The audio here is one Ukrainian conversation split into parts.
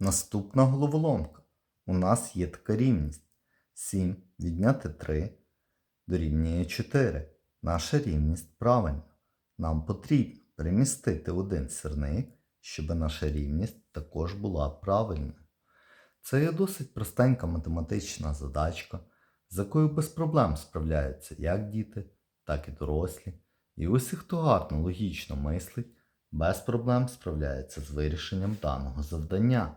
Наступна головоломка. У нас є така рівність. 7 відняти 3 дорівнює 4. Наша рівність правильна. Нам потрібно перемістити один сірник, щоб наша рівність також була правильною. Це є досить простенька математична задачка, з якою без проблем справляються як діти, так і дорослі. І усі, хто гарно логічно мислить, без проблем справляється з вирішенням даного завдання.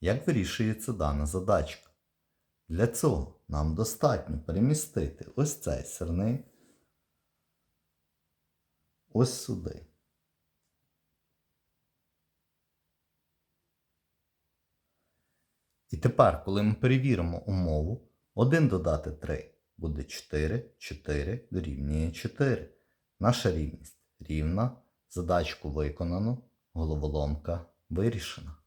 Як вирішується дана задачка? Для цього нам достатньо перемістити ось цей сирник ось сюди. І тепер, коли ми перевіримо умову, 1 додати 3 буде 4, 4 дорівнює 4. Наша рівність рівна, задачку виконано, головоломка вирішена.